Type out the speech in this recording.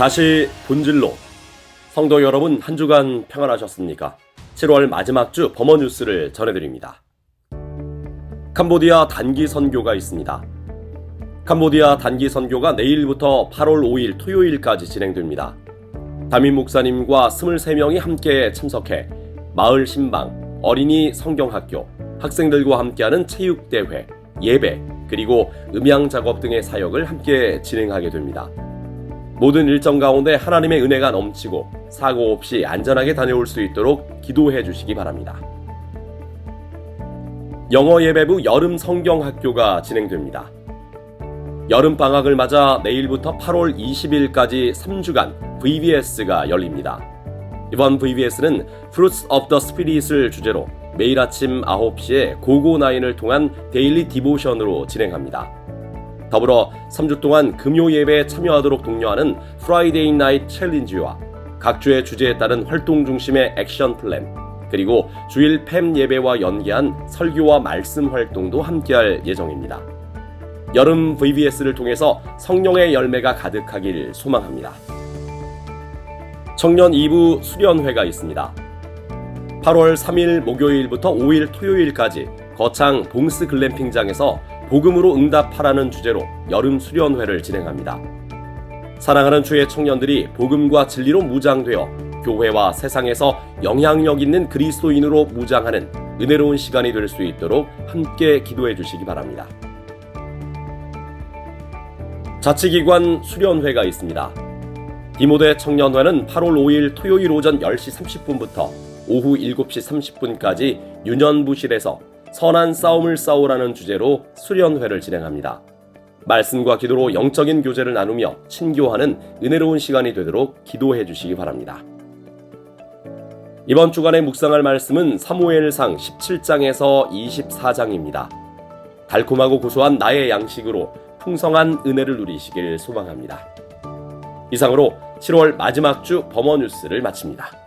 다시 본질로 성도 여러분 한 주간 평안하셨습니까? 7월 마지막 주 범어 뉴스를 전해드립니다. 캄보디아 단기 선교가 있습니다. 캄보디아 단기 선교가 내일부터 8월 5일 토요일까지 진행됩니다. 담임 목사님과 23명이 함께 참석해 마을 신방, 어린이 성경학교, 학생들과 함께하는 체육대회, 예배, 그리고 음향 작업 등의 사역을 함께 진행하게 됩니다. 모든 일정 가운데 하나님의 은혜가 넘치고 사고 없이 안전하게 다녀올 수 있도록 기도해 주시기 바랍니다. 영어 예배부 여름 성경 학교가 진행됩니다. 여름 방학을 맞아 내일부터 8월 20일까지 3주간 VBS가 열립니다. 이번 VBS는 Fruits of the Spirit을 주제로 매일 아침 9시에 고고나인을 통한 데일리 디보션으로 진행합니다. 더불어 3주 동안 금요 예배에 참여하도록 독려하는 프라이데이 나이트 챌린지와 각 주의 주제에 따른 활동 중심의 액션 플랜, 그리고 주일 팸 예배와 연계한 설교와 말씀 활동도 함께할 예정입니다. 여름 VBS를 통해서 성령의 열매가 가득하길 소망합니다. 청년 2부 수련회가 있습니다. 8월 3일 목요일부터 5일 토요일까지 거창 봉스 글램핑장에서 복음으로 응답하라는 주제로 여름 수련회를 진행합니다. 사랑하는 주의 청년들이 복음과 진리로 무장되어 교회와 세상에서 영향력 있는 그리스도인으로 무장하는 은혜로운 시간이 될 수 있도록 함께 기도해 주시기 바랍니다. 자치기관 수련회가 있습니다. 디모데 청년회는 8월 5일 토요일 오전 10시 30분부터 오후 7시 30분까지 유년부실에서 선한 싸움을 싸우라는 주제로 수련회를 진행합니다. 말씀과 기도로 영적인 교제를 나누며 친교하는 은혜로운 시간이 되도록 기도해 주시기 바랍니다. 이번 주간에 묵상할 말씀은 사무엘상 17장에서 24장입니다. 달콤하고 고소한 나의 양식으로 풍성한 은혜를 누리시길 소망합니다. 이상으로 7월 마지막 주 범어 뉴스를 마칩니다.